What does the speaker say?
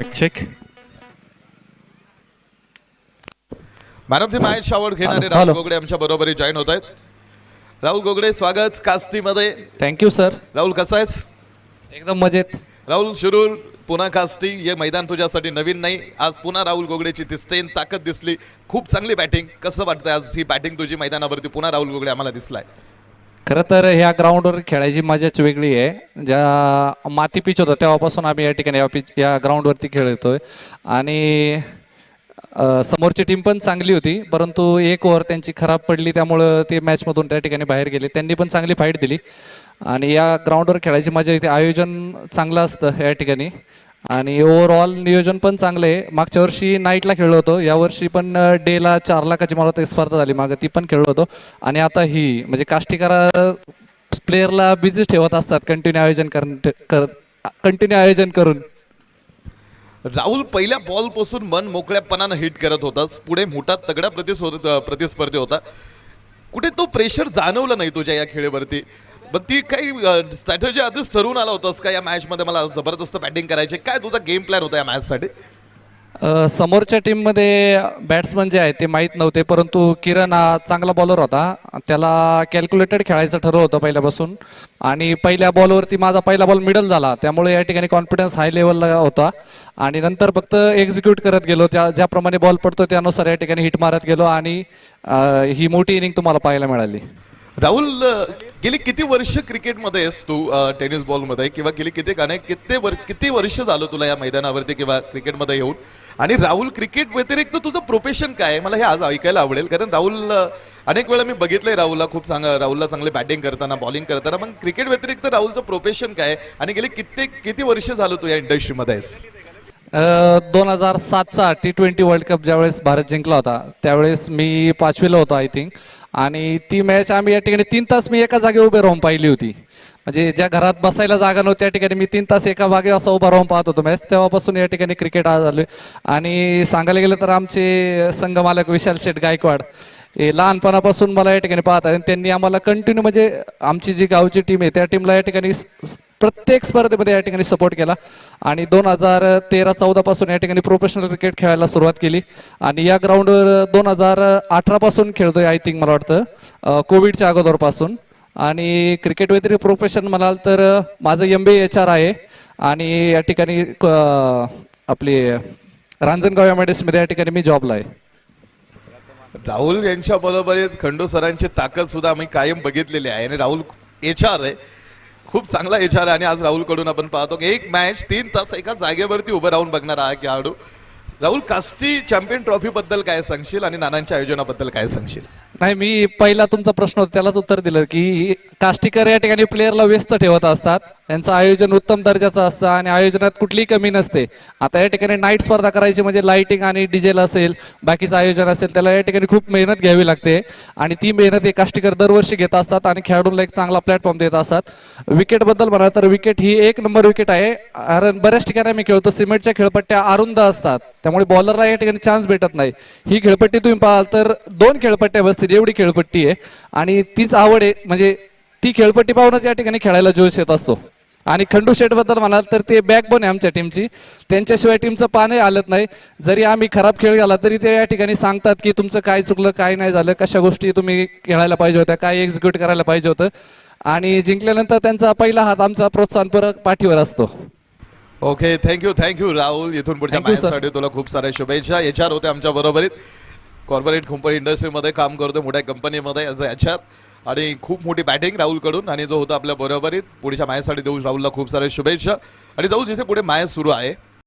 Check of the match आवड घेणारे hello, Rahul hello. गोगडे आमच्या बरोबरी जॉईन होत आहेत. राहुल गोगडे स्वागत कास्तीमध्ये. थँक्यू सर राहुल कसा आहेस? एकदम मजेत. राहुल शिरूर पुन्हा कास्ती हे मैदान तुझ्यासाठी नवीन नाही. आज पुन्हा राहुल गोगडेची दिसते ताकद दिसली. खूप चांगली बॅटिंग कसं वाटतंय आज ही बॅटिंग तुझी मैदानावरती? पुन्हा राहुल गोगडे आम्हाला दिसलाय. खरं तर ह्या ग्राउंडवर खेळायची मजाच वेगळी आहे. ज्या माती पिच होतं तेव्हापासून आम्ही या ठिकाणी या पिच या ग्राउंडवरती खेळतोय. आणि समोरची टीम पण चांगली होती परंतु एक ओव्हर त्यांची खराब पडली त्यामुळं ते मॅचमधून त्या ठिकाणी बाहेर गेले. त्यांनी पण चांगली फाईट दिली. आणि या ग्राउंडवर खेळायची मजा इथे आयोजन चांगलं असतं या ठिकाणी. आणि ओव्हरऑल नियोजन पण चांगलं आहे. मागच्या वर्षी नाईटला खेळलो होतो. यावर्षी पण डेला चार लाखाची मला वाटतं स्पर्धा झाली. मागं ती पण खेळलो होतो. आणि आता ही म्हणजे काष्टीकारा प्लेअरला बिझी ठेवत असतात कंटिन्यू आयोजन कर कंटिन्यू आयोजन करून. राहुल पहिल्या बॉलपासून मन मोकळ्यापणानं हिट करत होतास पुढे मोठा तगडा प्रतिस्पर्धी होता. कुठे तो प्रेशर जाणवला नाही तुझ्या या खेळीवरती? मग ती काही स्ट्रॅटेजी आधीच ठरवून आला होतास का? या मॅचमध्ये मला जबरदस्त बॅटिंग करायची काय तुझा गेम प्लॅन होता या मॅचसाठी अ, समोरच्या टीममध्ये बॅट्समन जे आहे ते माहीत नव्हते परंतु किरण हा चांगला बॉलर होता. त्याला कॅल्क्युलेटेड खेळायचं ठरवलं होतं पहिल्यापासून. आणि पहिल्या बॉलवरती माझा पहिला बॉल मिडल झाला. त्यामुळे या ठिकाणी कॉन्फिडन्स हाय लेवलला होता. आणि नंतर फक्त एक्झिक्यूट करत गेलो. त्या ज्याप्रमाणे बॉल पडतो त्यानुसार या ठिकाणी हिट मारत गेलो. आणि अ, ही मोठी इनिंग तुम्हाला पाहायला मिळाली. राहुल गेली किती वर्ष क्रिकेटमध्ये आहेस तू टेनिस बॉलमध्ये? किंवा गेली किती गाणे? किती वर किती वर्ष झालं तुला या मैदानावरती किंवा क्रिकेटमध्ये येऊन? आणि राहुल क्रिकेट व्यतिरिक्त तुझं प्रोफेशन काय आहे? मला हे आज ऐकायला आवडेल. कारण राहुल अनेक वेळा मी बघितलंय राहुलला खूप चांगलं राहुलला चांगले बॅटिंग करताना बॉलिंग करताना. पण क्रिकेट व्यतिरिक्त राहुलचं प्रोफेशन काय आणि गेले कित्येक किती वर्ष झालं तू या इंडस्ट्रीमध्ये आहेस? दोन हजार सातचा टी ट्वेंटी वर्ल्ड कप ज्यावेळेस भारत जिंकला होता त्यावेळेस मी पाचवीला होतो आय थिंक आणि ती मॅच आम्ही या ठिकाणी तीन तास मी एका जागी उभे राहून पाहिली होती. म्हणजे ज्या घरात बसायला जागा नव्हती त्या ठिकाणी मी तीन तास एका बागे असा उभा राहून पाहत होतो मॅच तेव्हापासून या ठिकाणी क्रिकेट आज आलो आणि सांगायला गेलं तर आमचे संघ मालक विशाल शेठ गायकवाड लहानपणापासून मला या ठिकाणी पाहत आहे आणि त्यांनी आम्हाला कंटिन्यू म्हणजे आमची जी गावची टीम आहे त्या टीमला या ठिकाणी प्रत्येक स्पर्धेमध्ये या ठिकाणी सपोर्ट केला. आणि दोन हजार तेरा चौदा पासून या ठिकाणी प्रोफेशनल क्रिकेट खेळायला सुरुवात केली. आणि या ग्राउंडवर दोन हजार अठरा पासून खेळतोय आय थिंक मला वाटतं. कोविडच्या अगोदरपासून. आणि क्रिकेट व्यतिरिक्त प्रोफेशन म्हणाल तर माझं एम बी एच आर आहे. आणि या ठिकाणी आपली रांजणगाव एममध्ये या ठिकाणी मी जॉबला आहे. राहुल यांच्या बरोबरीत खंडू सरांची ताकद सुद्धा आम्ही कायम बघितलेली आहे. आणि राहुल एच आर आहे. खूप चांगला एच आर आहे. आणि आज राहुलकडून आपण पाहतो की एक मॅच तीन तास एका जागेवरती उभं राहून बघणार हा खेळाडू राहुल कास्टी चॅम्पियन ट्रॉफी बद्दल काय सांगशील? आणि नानांच्या आयोजनाबद्दल काय सांगशील? नाही मी पहिला तुमचा प्रश्न होता त्यालाच उत्तर दिलं की काष्टीकर या ठिकाणी प्लेअरला व्यस्त ठेवत असतात. त्यांचं आयोजन उत्तम दर्जाचं असतं आणि आयोजनात कुठलीही कमी नसते. आता या ठिकाणी नाईट स्पर्धा करायची म्हणजे लाइटिंग आणि डिझेल असेल बाकीचं आयोजन असेल त्याला या ठिकाणी खूप मेहनत घ्यावी लागते. आणि ती मेहनत हे काष्टीकर दरवर्षी घेत असतात आणि खेळाडूंना एक चांगला प्लॅटफॉर्म देत असतात. विकेटबद्दल म्हणा तर विकेट ही एक नंबर विकेट आहे. कारण बऱ्याच ठिकाणी आम्ही खेळतो सिमेंटच्या खेळपट्ट्या अरुंद असतात. त्यामुळे बॉलरला या ठिकाणी चान्स भेटत नाही. ही खेळपट्टी तुम्ही पाहाल तर दोन खेळपट्ट्या बसतील एवढी खेळपट्टी आहे. आणि तीच आवड आहे म्हणजे ती खेळपट्टी पाहूनच या ठिकाणी खेळायला जोश येत असतो. आणि खंडू शेटबद्दल म्हणाल तर ते बॅकबोन आहे आमच्या टीमची त्यांच्याशिवाय टीमचं पानही आलत नाही. जरी आम्ही खराब खेळ गेला तरी ते या ठिकाणी सांगतात की तुमचं काय चुकलं काय नाही झालं कशा गोष्टी तुम्ही खेळायला पाहिजे होत्या काय एक्झिक्यूट करायला पाहिजे होतं. आणि जिंकल्यानंतर त्यांचा पहिला हात आमचा प्रोत्साहनपूरक पाठीवर असतो. Okay thank you thank you Rahul. इथून पुढच्या. मॅचसाठी तुला खूप साऱ्या शुभेच्छा. आर होते आमच्या बरोबरीत. कॉर्पोरेट कंपनी इंडस्ट्रीमध्ये काम करतो मोठ्या कंपनीमध्ये ॲज एच आणि खूप मोठी बॅटिंग राहुलकडून. आणि जो होता आपल्या बरोबरीत पुढच्या मॅचसाठी देऊ राहुलला खूप साऱ्या शुभेच्छा. आणि जाऊ जिथे पुढे मॅच सुरू आहे.